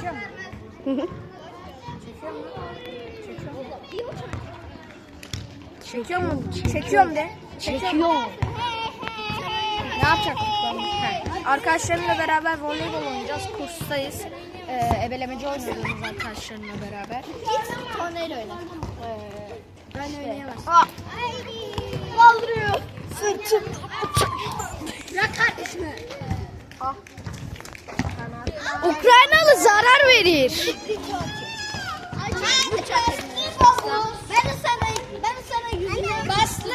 Çekiyor mu? Hı hı. Çekiyor mu? Çekiyorum de. Çekiyor. Ne yapacaktık. Arkadaşlarımla beraber voleybol oynayacağız. Kurstayız. Ee, ebelemeci oynuyoruz arkadaşlarımla beraber. Tornayla oyna. Ee, ben oynayamazsın. Aa. Kaldırıyor. Sırtım. Bırak kardeşimi. Ukraynalı zarar verir. Ben de sana, ben de sana yüzüne bastım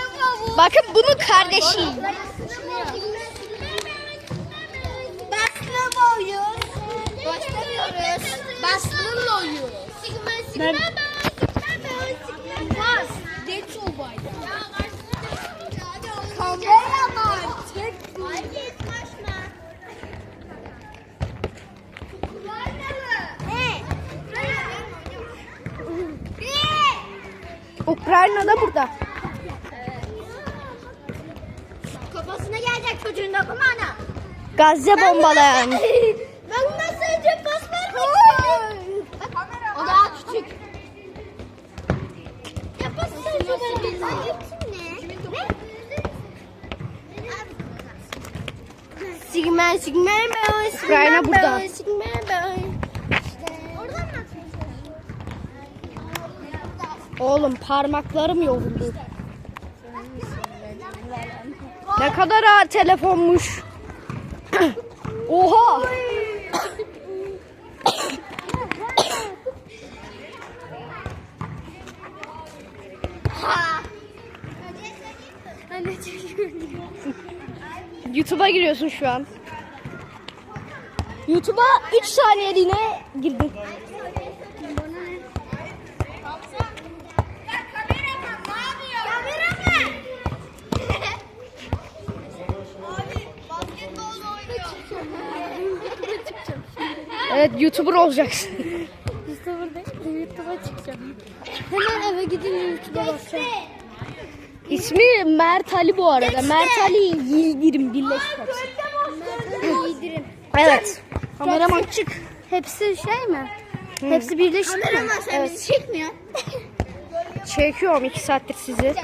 bu. Bakın bunun kardeşi. Bastım oyun. Başlamıyoruz. Bastımla oynuyoruz. Ben- Bas. Geç ol bayda. Kameraman. Çek. Hayır kaçma. Ne? Ukrayna da burada. Kafasına gelecek çocuğun dokunmana. Gazze bombalayan. Ben bundan sadece pas vermek istiyorum. O daha küçük. Ya pas sadece ne? Sigmen sigmen Ukrayna burada. Oradan mı Oğlum parmaklarım yoruldu. Ne kadar ağır telefonmuş. Oha. YouTube'a giriyorsun şu an. YouTube'a 3 saniyeliğine girdin. YouTuber olacaksın. YouTube'a çıkacağım. Hemen eve gidin YouTube'a bakacağım. İsmi Mert Ali bu arada. Mert Ali Yildirim birleşik hepsi. Yedirim. Evet. Kameraman çık. Hepsi şey mi? Hepsi birleşik mi? Kameraman sen Evet. bizi çekmiyorsun. çekiyorum iki saattir sizi.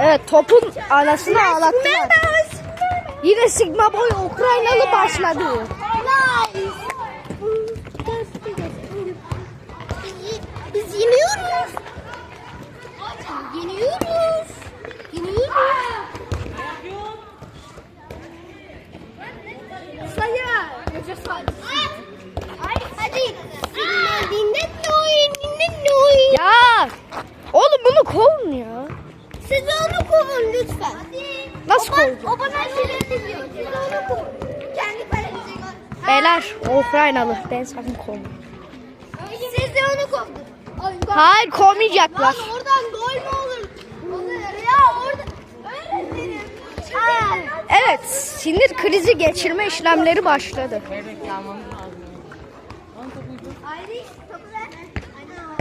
Evet topun anasını ağlattılar. Yine Sigma Boy Ukraynalı başladı. Nasıl o, bana şirin diyor. Siz onu kovun. Kendi kalenize gol. Beyler Ukraynalı. Ben sakın kovma. Siz de onu gol. Hayır kovmayacaklar. Lan oradan gol mü olur? Olur ya orada. Aa. Evet sinir krizi geçirme işlemleri başladı. Hayri topu ver. Ana.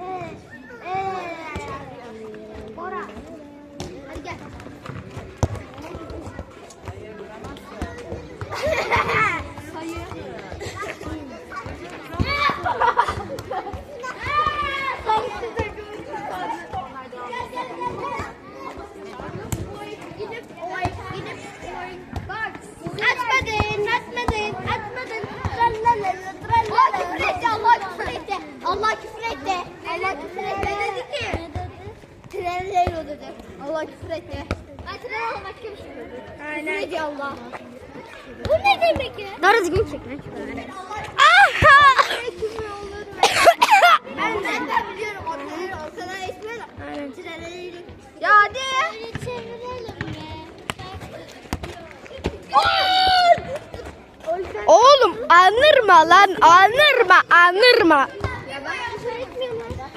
Evet. Evet. Bora. Hadi gel. Sayı. Gidip gidip bak. Atmadın, atmadın, atmadın. Tralala, tralala. küfür etti, Allah küfür etti. Allah küfür etti. Allah küfür etti. Ne dedi ki? Tralala dedi. Allah küfür etti. Ben başka bir şey dedi. Küfür ediyor Allah. Bu ne demek ya? Daha düzgün çek lan. Aha! ben zaten biliyorum o tralala o kadar esmer. Tralala. Ya hadi. Oğlum anırma lan anırma anırma. Ya ben küfür etmiyorum lan.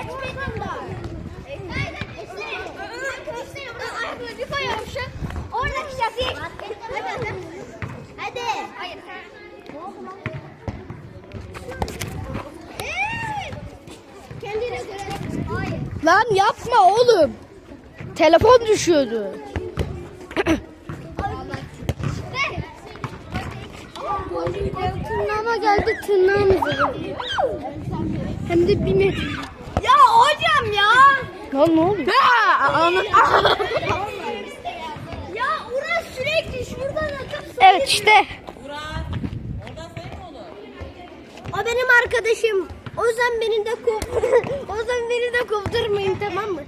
Etmedim daha. Ayaklarını bir koyuyormuşum. Oradaki şafiye. Hadi hadi. Hadi. Hayır. Ne oldu lan? Ee, Kendine göre. Hayır. Lan yapma oğlum. Telefon düşüyordu. Tırnağıma geldi tırnağım Hem de bir metre. Ya hocam ya. Lan ne oluyor? Ya Uras sürekli şuradan atıp Evet işte. O benim arkadaşım. O yüzden beni de kov o yüzden beni de kovdurmayın tamam mı?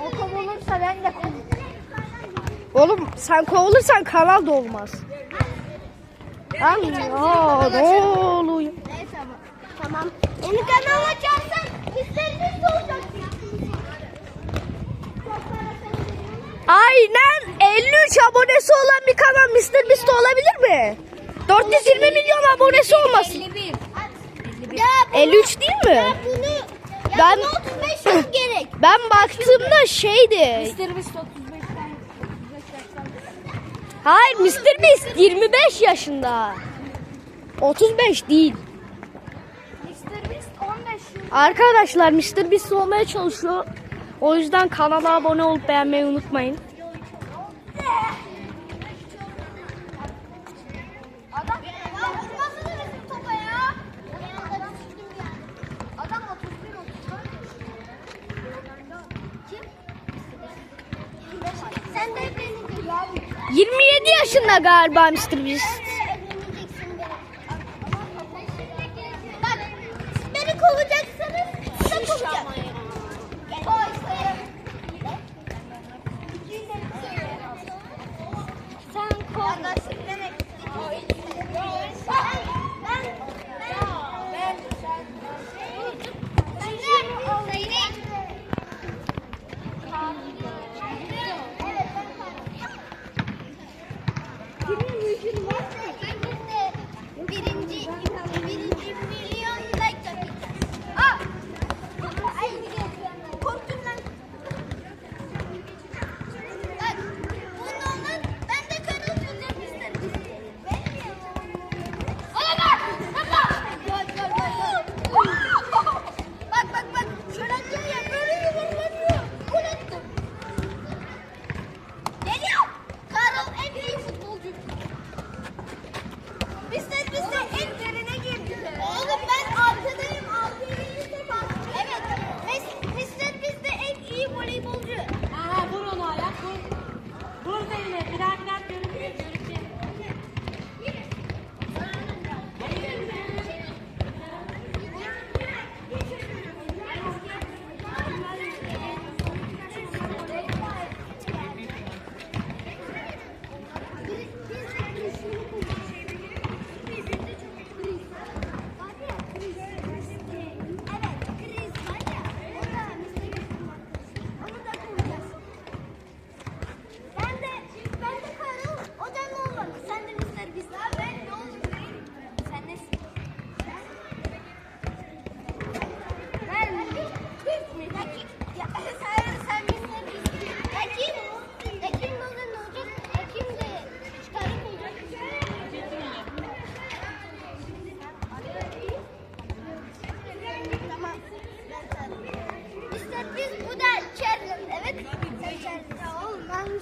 O kovulursa ben de kovulurum. Oğlum sen kovulursan kanal da olmaz. Ya ne oluyor? Neyse ama. Tamam. Yeni kanal açarsan isteriniz de olacak. Aynen 53 abonesi olan bir kanal Mr. Beast olabilir mi? 420 milyon abonesi olmasın. 51. Ya bunu, 53 değil mi? bunu ya Ben- bunu 35 yıl gerek. Ben baktığımda şeydi. Mr. Beast 35'ten Hayır Mr. Beast 25 yaşında. 35 değil. Mr. Beast 15 yıl. Arkadaşlar Mr. Beast olmaya çalışıyor. O yüzden kanala abone olup beğenmeyi unutmayın. Galiba Mr. Beast.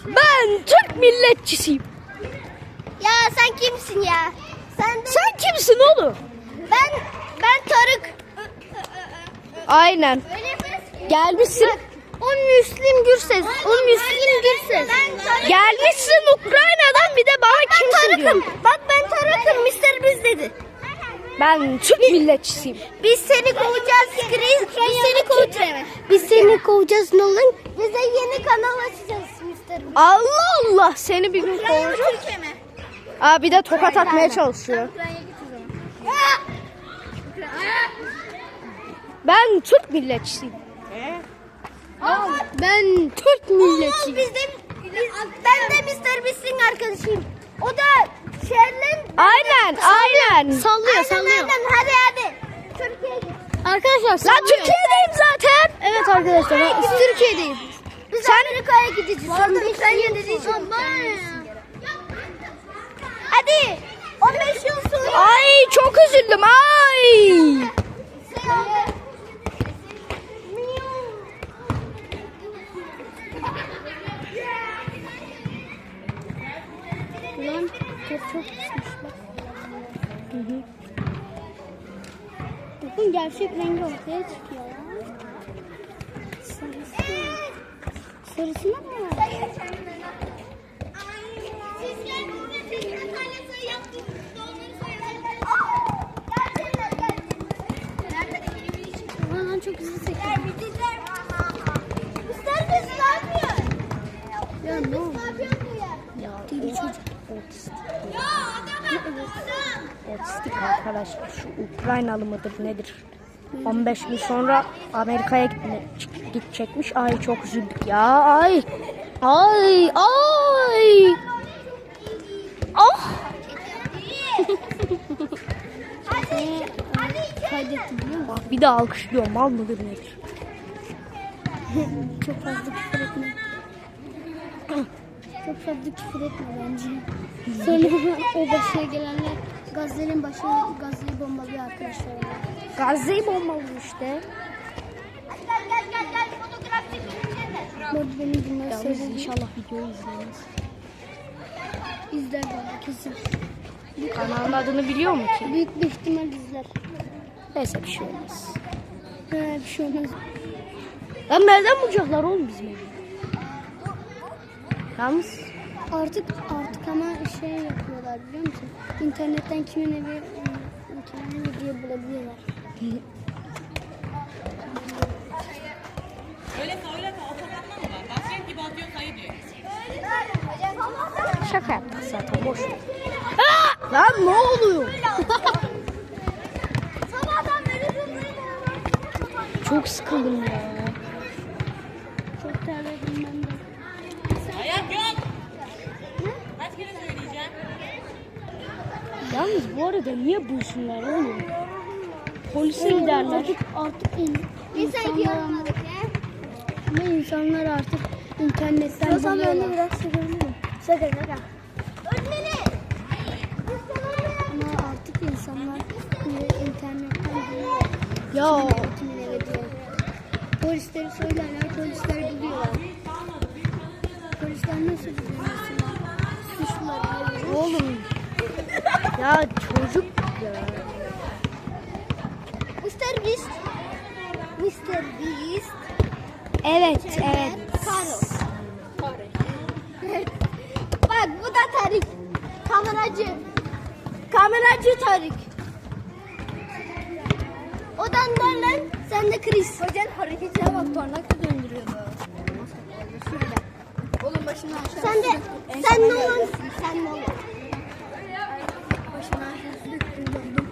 Ben Türk milletçisiyim. Ya sen kimsin ya? Sen de... Sen kimsin oğlum? Ben ben Tarık. Aynen. Gelmişsin. O Müslim Gürses. O Müslim Gürses. Ben. Gelmişsin Ukrayna'dan bir de bana kimsin diyor. Bak ben Tarık'ım. Mr. Biz dedi. Ben Türk milletçisiyim. Biz seni kovacağız Chris. Biz seni kovacağız. Biz seni kovacağız Nolan. Bize yeni kanal açacağız Biz. Allah Allah seni bir gün kovacağım. Türkiye mi? Aa bir de tokat atmaya çalışıyor. Ben Türk milletçisiyim. Ben Türk milletçiyim. Biz de, biz, ben de Mr. Beast'in arkadaşıyım. O da Şerlin. Aynen aynen. Sallıyor Aynen, Aynen hadi hadi. Türkiye'ye git. Arkadaşlar Lan Türkiye'deyim zaten. Evet arkadaşlar biz. Biz Amerika'ya gideceğiz. Sen Ukrayna'ya gideceksin. Hadi. 15 yıl sonra. Ay çok üzüldüm ay. Lan çok çok pişmiş bak. Bakın gerçek rengi ortaya çıkıyor. Sarısı. Sarısına mı? Lan çok hızlı yapıyor? Ya ne oldu? Ya Deli çocuk. otistik. Otistik arkadaşlar şu Ukraynalı mıdır nedir? 15 gün sonra Amerika'ya gitme, gidecekmiş. Ay çok üzüldük ya. Ay. Ay ay. Ah. Bak bir de alkışlıyor. Mal mıdır nedir? Çok fazla küfür etme. Çok fazla küfür etme bence. Sonra o başına gelenler Gazze'nin başına Gazze'yi bombalıyor arkadaşlar. Gazze'yi bombalıyor işte. Bu arada benim bunları söylediğim inşallah videoyu izleyemeyiz. izler baba kesin. Kanalın adını biliyor mu ki? Büyük bir ihtimal izler. Neyse bir şey olmaz. He bir şey olmaz. Lan nereden bulacaklar oğlum bizim evi? Yalnız Artık artık ama şey yapıyorlar biliyor musun? İnternetten kimin evi ıı, kimin evi diye bulabiliyorlar. atıyor sayı diyor. şaka yaptık zaten boş. ver. Aa! Lan ne oluyor? Sabahtan beri Çok sıkıldım ya. Çok terledim ben de. Ayak yok. Kaç kere söyleyeceğim? Yalnız bu arada niye bulsunlar oğlum? Polise giderler. Artık artık in, insanlar ama insanlar artık internetten buluyorlar. biraz sıkıldım. Şaka şaka. Ama artık insanlar internetten buluyor. Ya Kimin eve diye. Polisleri söylerler, polisler buluyorlar. Polisler nasıl buluyor mesela? Suçluları buluyor. oğlum. Ya çocuk ya. Mr. Beast. Mr. Beast. Evet evet. Karo. Bak bu da Tarık. Kameracı. Kameracı Tarık. O da Nolan, sen de Chris. Hocanın hareketine bak, tornakla döndürüyordu. Oğlum başını aşağı. Sen de, sen Nolan. Sen Nolan. Başını aşağı döndürdüm.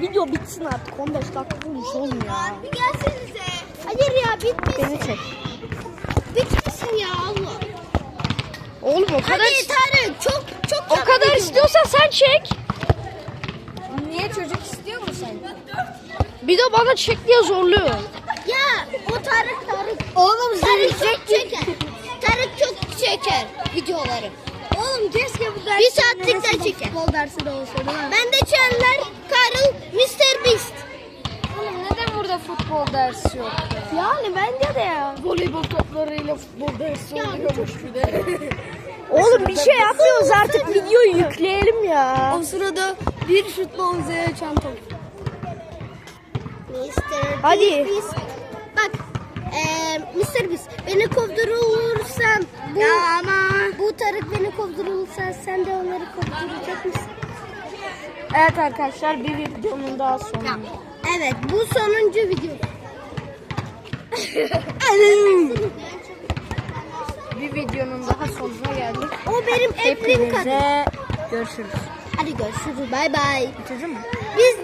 Video bitsin artık 15 dakika olmuş oğlum ya. Bir gelsenize. Hayır ya bitmesin. Beni çek. Bitmesin ya. Oğlum o kadar Hadi Tarık çok çok o kadar istiyorsan sen çek. Niye çocuk istiyor mu sen? Bir de bana çek diye zorluyor. Ya o Tarık Tarık. Oğlum Tarık çok çeker. Tarık çok çeker videoları. Oğlum keşke bu ders Bir saatlikten çeker. futbol dersi de olsa değil mi? Ben de Chandler, Carl, Mr. Beast. Oğlum neden burada futbol dersi yok? Yani bence de ya. Voleybol topu dostlarıyla futbol dersi oluyormuş bir de. Oğlum bir şey yapmıyoruz artık videoyu yükleyelim ya. o sırada bir şutla Oze'ye çanta. Mr. Hadi. Beast. Bak. Eee Mr. Beast beni kovdurursan bu, ama. bu Tarık beni kovdurursa sen de onları kovduracak mısın? Evet arkadaşlar bir videonun daha sonu. Evet bu sonuncu video. Videonun daha sonuna geldik. O benim emrim kadın. Hepinize görüşürüz. Hadi görüşürüz bay bay. Bitirdin mi? Biz de